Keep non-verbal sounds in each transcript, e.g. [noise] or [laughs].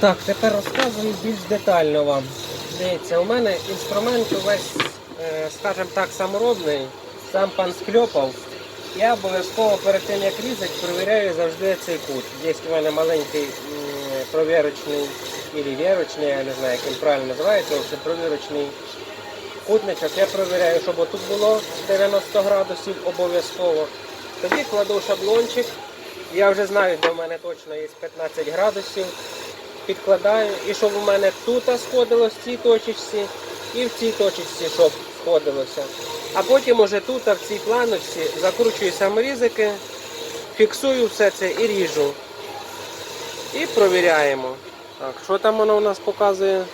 Так, тепер розказую більш детально вам. Дивіться, у мене інструмент увесь, е, скажімо так, саморобний, сам пан скльопав. Я обов'язково перед тим як різати, перевіряю завжди цей кут. Є у мене маленький провірочний і вірочний, я не знаю, як він правильно називається, це провірочний кутничок. Я перевіряю, щоб отут було 90 градусів обов'язково. Тоді кладу шаблончик. Я вже знаю, де в мене точно є 15 градусів. Підкладаю і щоб у мене тут сходило в цій точечці і в цій точечці, щоб сходилося. А потім уже тут, в цій планочці, закручую саморізики, фіксую все це і ріжу. І провіряємо. Так, що там воно у нас показує?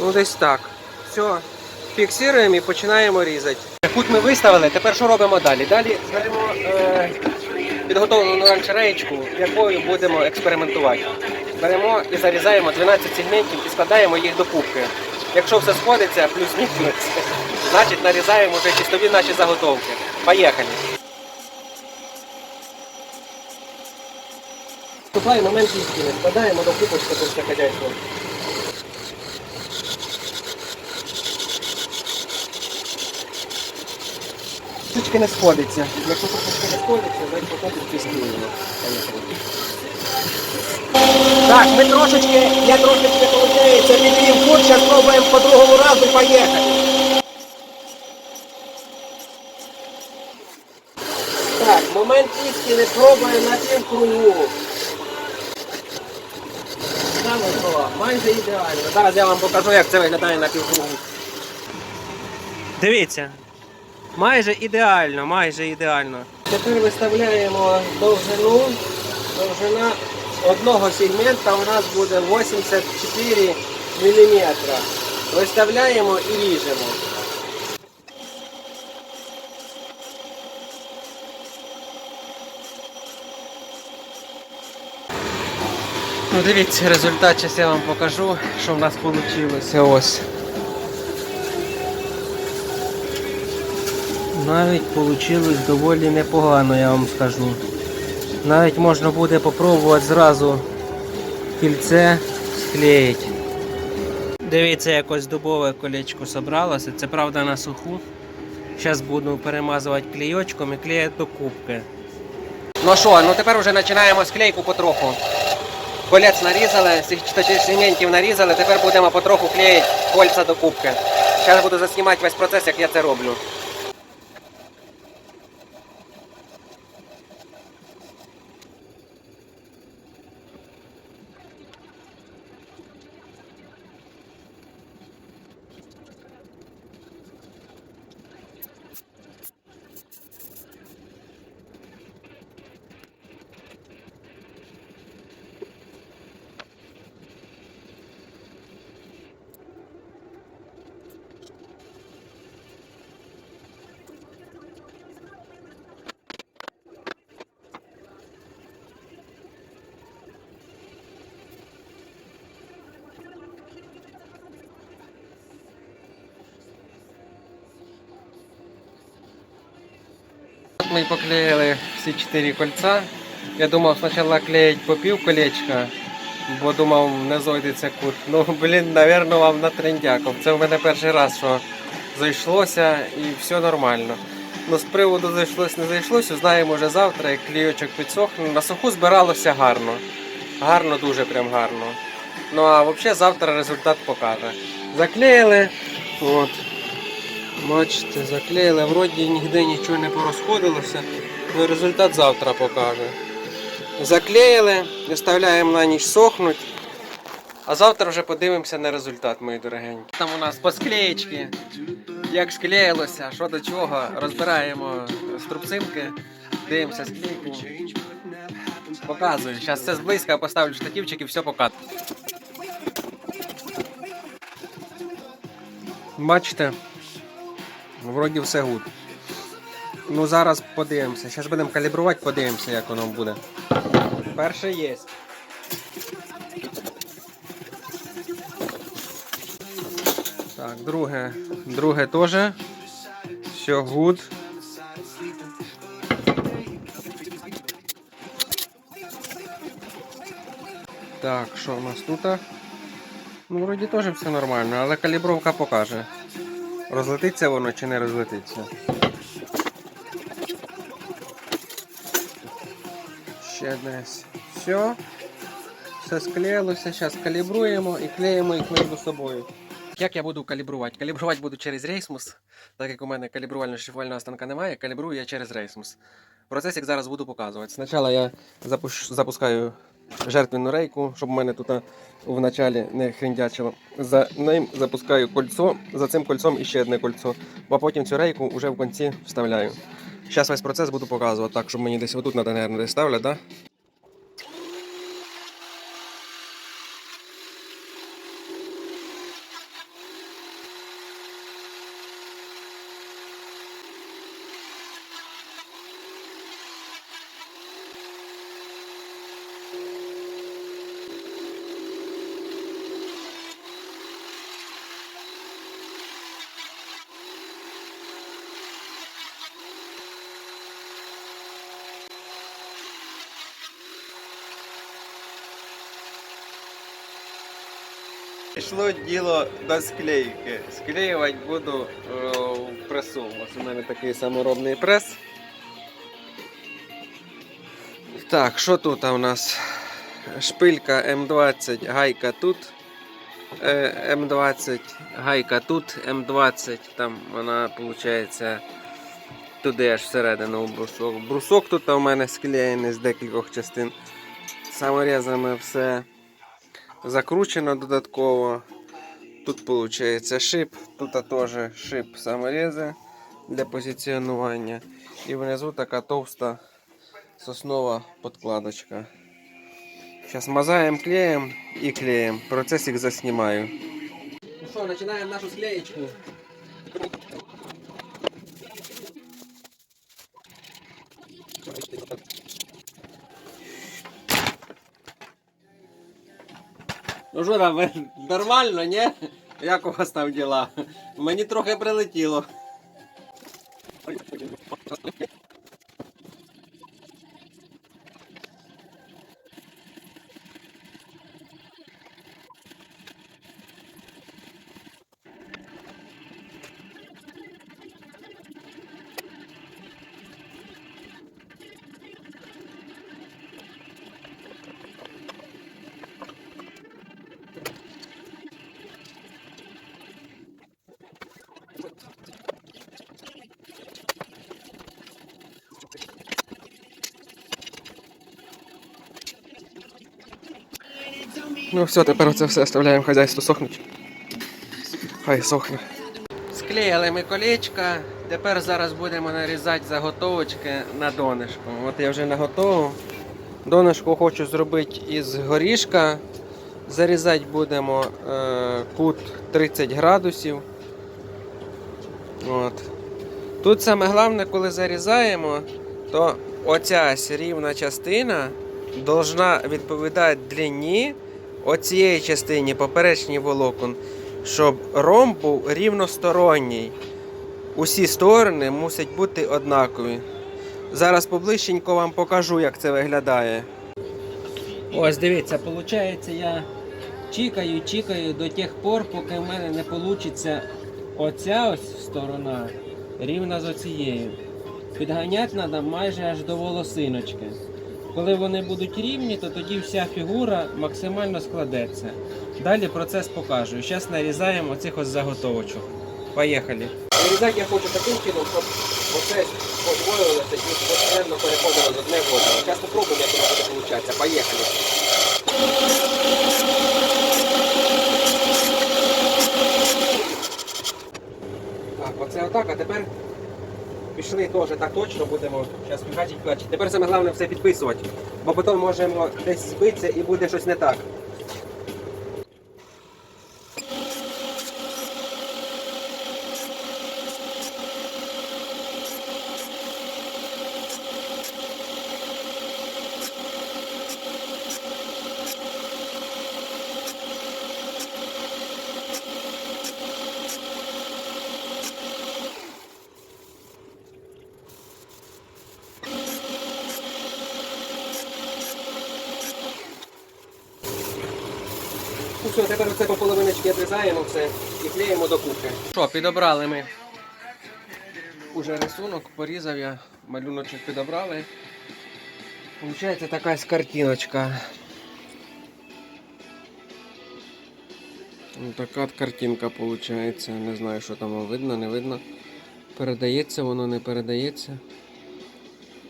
Ну десь так. Все. Фіксуємо і починаємо різати. Кут ми виставили, тепер що робимо далі? Далі беремо підготовлену ранчереєчку, якою будемо експериментувати. Беремо і зарізаємо 12 сегментів і складаємо їх до кубки. Якщо все сходиться, плюс-мінус, [laughs] значить нарізаємо вже чистові наші заготовки. Поїхали. Вступає момент істини. Складаємо до кубочки це все хазяйство. Трошечки не сходиться. Якщо трошечки не сходиться, значить потім тестуємо. Так, ми трошечки, я трошечки виходить, підвів кут, зараз спробуємо по другому разу поїхати. Так, момент істини пробуємо на півкругу. Саме то, майже ідеально. Зараз я вам покажу, як це виглядає на півкругу. Дивіться. Майже ідеально, майже ідеально. Тепер виставляємо довжину. Довжина одного сегмента у нас буде 84 мм. Виставляємо і ріжемо. Ну дивіться результат, зараз я вам покажу, що в нас вийшло. Ось. Навіть вийшло доволі непогано, я вам скажу. Навіть можна буде попробувати зразу кільце склеїти. Дивіться, якось дубове колечко зібралося. Це правда на суху. Зараз буду перемазувати клейочком і клеїти до кубки. Ну що, ну тепер вже починаємо склейку потроху. Колець нарізали, сегментів нарізали, тепер будемо потроху клеїти кольця до кубки. Зараз буду заснімати весь процес, як я це роблю. Ми поклеїли всі чотири кольця. Я думав спочатку клеїть по пів колечка, бо думав не зойдеться кут. Ну, блін, напевно, вам на трендяков. Це в мене перший раз, що зайшлося і все нормально. Ну, з приводу зайшлось, не зайшлось, узнаємо вже завтра, як клійочок підсохне. На суху збиралося гарно. Гарно, дуже прям гарно. Ну а взагалі завтра результат покаже. Заклеїли. От. Бачите, заклеїли, вроді ніде нічого не порозходилося, але результат завтра покаже. Заклеїли, виставляємо на ніч сохнуть. А завтра вже подивимося на результат, мої дорогенькі. Там у нас по склеєчки, як склеїлося, що до чого, розбираємо струбцинки, дивимося склейку. Показую. Зараз це зблизька поставлю штативчик і все покажу. Бачите? Ну, вроді все гуд. Ну зараз подивимося. Зараз будемо калібрувати, подивимося, як воно буде. Перше є. Так, друге. Друге теж. Все гуд. Так, що у нас тут? Ну, вроді теж все нормально, але калібровка покаже. Розлетиться воно чи не розлетиться. Ще десь. Все. Все склеїлося. Зараз калібруємо і клеїмо їх між собою. Як я буду калібрувати? Калібрувати буду через рейсмус. Так як у мене калібрувального шліфувального станка немає, калібрую я через рейсмус. Процесик зараз буду показувати. Спочатку я запускаю жертвенну рейку, щоб у мене тут в началі не хріндячило. За ним запускаю кольцо, за цим кольцом іще одне кольцо, а потім цю рейку вже в кінці вставляю. Зараз весь процес буду показувати, так, щоб мені десь отут треба, десь ставлять, да? Пішло діло до склейки. Склеювати буду е, в пресу. Ось у мене такий саморобний прес. Так, що тут у нас? Шпилька М20, гайка тут. Е, М20, гайка тут, М20, там вона виходить туди аж всередину брусок. Брусок тут у мене склеєний з декількох частин. Саморізами все закручено додатково. Тут виходить шип, тут теж шип саморези для позиціонування. І внизу така товста соснова подкладочка. Зараз мазаємо клеєм і клеєм. Процесик заснімаю. Ну що, починаємо нашу склеєчку. Ну що нормально, ні? Як у вас там діла? Мені трохи прилетіло. Ну все, тепер це все оставляємо хазяйство сохнуть. Хай сохне. Склеїли ми колечка. Тепер зараз будемо нарізати заготовочки на донышко. От я вже наготовив. Донышко хочу зробити із горішка. Зарізати будемо е, кут 30 градусів. От. Тут саме головне, коли зарізаємо, то оця рівна частина должна відповідати длині оцієї частині поперечній волокон, щоб ромб був рівносторонній. Усі сторони мусять бути однакові. Зараз поближченько вам покажу, як це виглядає. Ось дивіться, виходить, я чікаю, чікаю до тих пор, поки в мене не вийде оця ось сторона рівна з оцією. Підганяти треба майже аж до волосиночки. Коли вони будуть рівні, то тоді вся фігура максимально складеться. Далі процес покажу. Зараз нарізаємо оцих ось заготовочок. Поїхали. Нарізати я хочу таким чином, щоб оце подвоювалося і постійно переходило з одне в одне. Зараз спробуємо, як воно буде виходити. Поїхали. Так, оце отак, а тепер пішли теж так точно будемо зараз пігати і. Тепер саме головне все підписувати, бо потім можемо десь збитися і буде щось не так. Все, тепер це по половиночки відрізаємо все і клеїмо до купи. Що, підобрали ми. Уже рисунок, порізав я, малюночок підобрали. Получається така ось картиночка. Ну, така картинка виходить. Не знаю, що там видно, не видно. Передається, воно не передається.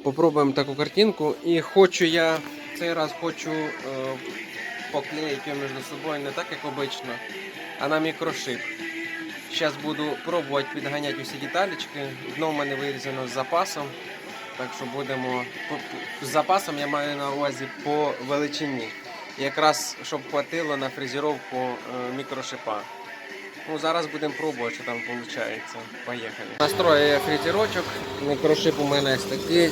Попробуємо таку картинку. І хочу я цей раз хочу е, поклеїти між собою не так, як обично, а на мікрошип. Зараз буду пробувати підганяти усі деталечки. Дно в мене вирізано з запасом. Так що будемо. З запасом я маю на увазі по величині. Якраз щоб хватило на фрезеровку е, мікрошипа. Ну, зараз будемо пробувати, що там виходить. Поїхали. Настрою я фрезерочок. Мікрошип у мене ось такий.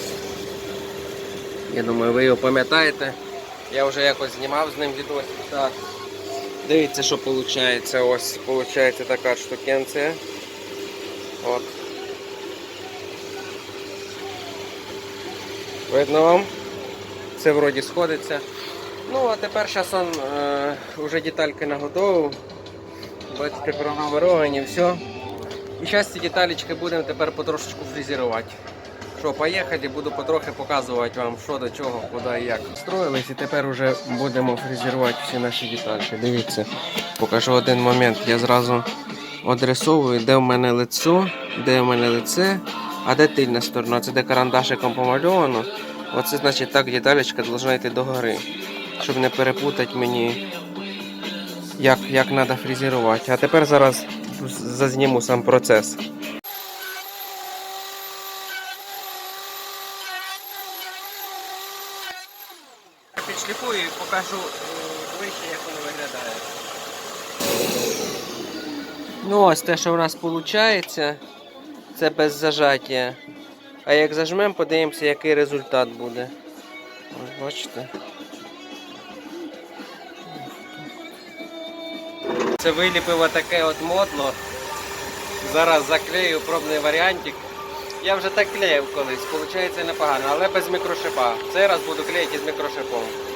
Я думаю, ви його пам'ятаєте. Я вже якось знімав з ним відосик. Так. Дивіться, що виходить. Ось виходить така штукенція. От. Видно вам? Це вроді сходиться. Ну, а тепер зараз он е, вже детальки наготовив. Бачите, пронумеровані, все. І зараз ці деталечки будемо тепер потрошечку фрезерувати. Що, поїхали, буду потрохи показувати вам, що до чого, куди і як. Строїлись і тепер вже будемо фрезерувати всі наші детальки. Дивіться, покажу один момент. Я зразу одрисовую, де в мене лицо, де в мене лице, а де тильна сторона. Це де карандашиком помальовано. Оце значить так деталечка повинна йти догори, щоб не перепутати мені, як, як треба фрезерувати. А тепер зараз зазніму сам процес. Підшліфую і покажу вище, як воно виглядає. Ну ось те, що в нас виходить, це без зажаття. А як зажмемо, подивимося, який результат буде. Ось бачите. Це виліпив отаке от модло. Зараз заклею пробний варіантик. Я вже так клеїв колись, виходить непогано, але без мікрошипа. Цей раз буду клеїти з мікрошипом.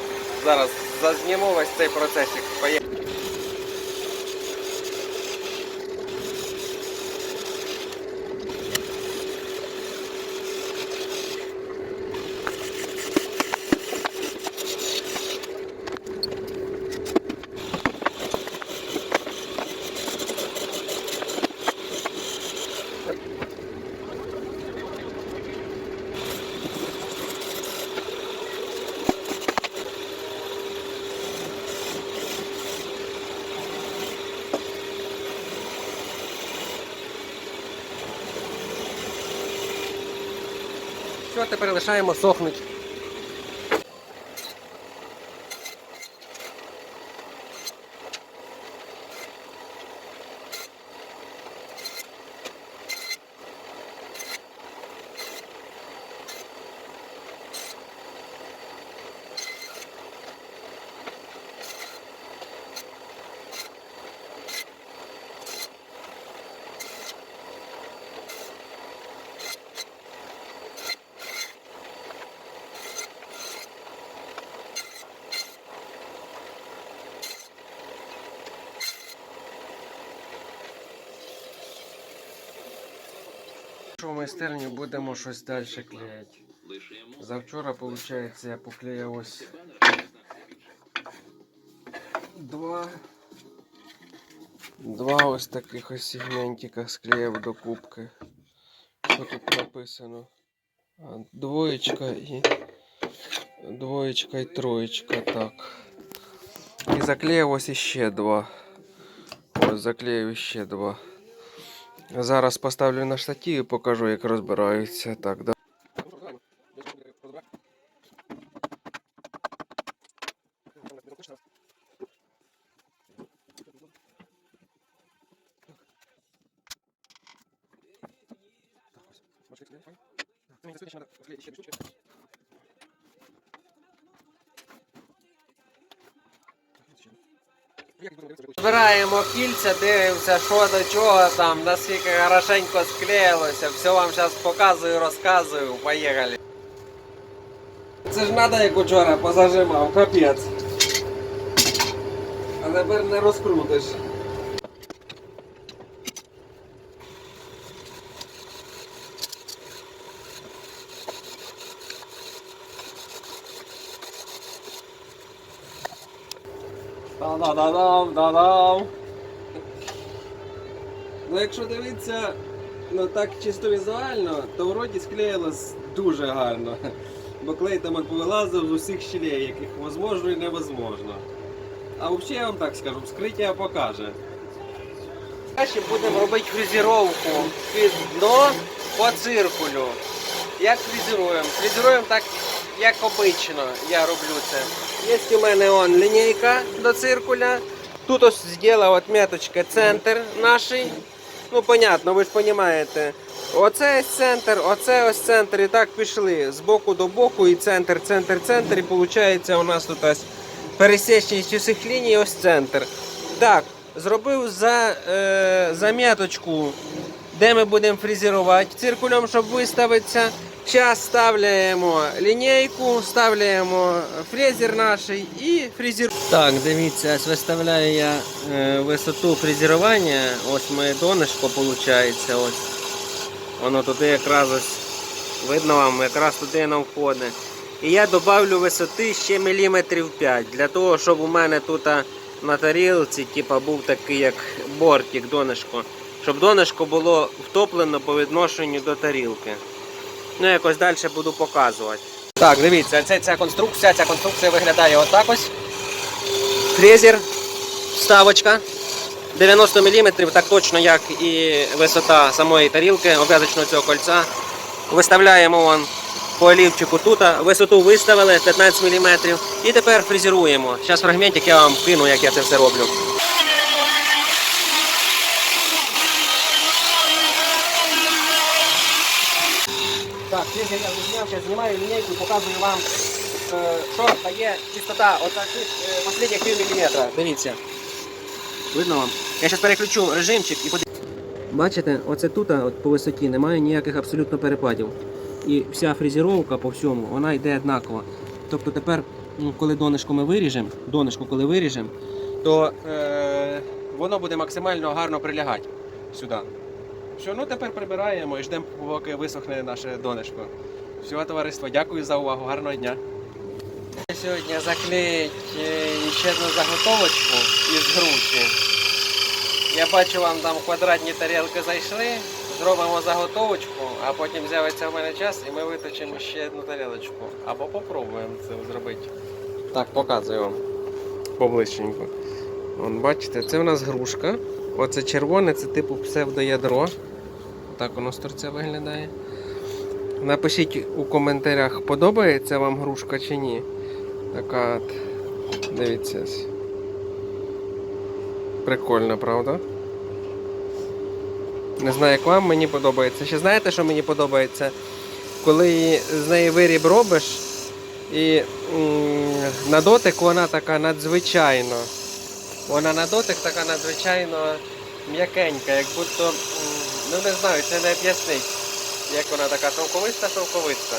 Зараз зазніму весь цей процесик. Поїхали. Тепер лишаємо сохнуть. в майстерні будемо щось далі клеїти. Завчора, виходить, я поклеїв ось два. Два ось таких ось сегментика склеїв до кубки. Що тут написано? А, Двоєчка і двоєчка і троєчка, так. І заклеїв ось іще два. Ось заклеїв ще два. Зараз поставлю на штатив і покажу, як розбираються. Так, да. Збираємо кільця, дивимося, що до чого там, наскільки хорошенько склеїлося. Все вам зараз показую, розказую. Поїхали. Це ж треба, як учора позажимав, капець. А тепер не розкрутиш. Та-да-да-дам, да-дам. Ну, якщо дивитися, ну так чисто візуально, то вроді склеїлось дуже гарно. Бо клей там повилазив з усіх щілей, яких можливо і невозможно. А взагалі я вам так скажу, вскриття покаже. Далі будемо робити фрезеровку під дно по циркулю. Як фрезеруємо? Фрезеруємо так, як обично я роблю це. Є у мене он лінійка до циркуля. Тут ось зробила отметочка центр наш. Ну, понятно, ви ж розумієте. Оце ось центр, оце ось центр. І так пішли з боку до боку, і центр, центр, центр. І виходить, у нас тут ось пересічність усіх ліній, ось центр. Так, зробив за, е, заміточку, де ми будемо фрезерувати циркулем, щоб виставитися. Зараз ставляємо лінійку, ставляємо фрезер наш і фрезеруємо. Так, дивіться, ось виставляю я е, висоту фрезерування. Ось моє донышко виходить. Ось. Воно туди якраз ось видно вам, якраз туди воно входить. І я додавлю висоти ще міліметрів 5, для того, щоб у мене тут на тарілці типа, був такий як бортик, донышко. Щоб донышко було втоплено по відношенню до тарілки. Ну, якось далі буду показувати. Так, дивіться, це ця конструкція. Ця конструкція виглядає отак ось. Фрезер, вставочка. 90 мм, так точно, як і висота самої тарілки, обв'язочного цього кольця. Виставляємо вон по олівчику тут, висоту виставили 15 мм. І тепер фрезеруємо. Зараз фрагментик я вам кину, як я це все роблю. Я знімаю лінійку і показую вам, е, що дає чистота отаких останніх пів міліметра. Дивіться. Видно вам? Я зараз переключу режимчик і подивіться. Бачите, оце тут от по висоті немає ніяких абсолютно перепадів. І вся фрезеровка по всьому, вона йде однакова. Тобто тепер, ну, коли донышко ми виріжемо, донышко коли виріжемо, то е, воно буде максимально гарно прилягати сюди. Що, ну тепер прибираємо і ждемо, поки висохне наше донышко. Всього товариство, дякую за увагу, гарного дня. Сьогодні заклеїть ще одну заготовочку із груші. Я бачу, вам там квадратні тарілки зайшли. Зробимо заготовочку, а потім з'явиться в мене час і ми виточимо ще одну тарілочку. Або попробуємо це зробити. Так, показую вам поближченько. Вон, бачите, це у нас грушка. Оце червоне, це типу псевдоядро. Так воно з торця виглядає. Напишіть у коментарях, подобається вам грушка чи ні. Така от. Дивіться. Прикольно, правда? Не знаю, як вам мені подобається. Ще знаєте, що мені подобається? Коли з неї виріб робиш, і м, на дотик вона така надзвичайно. Вона на дотик така надзвичайно м'якенька, як будто, ну не знаю, це не об'яснить, як вона така шовковиста, шовковиста.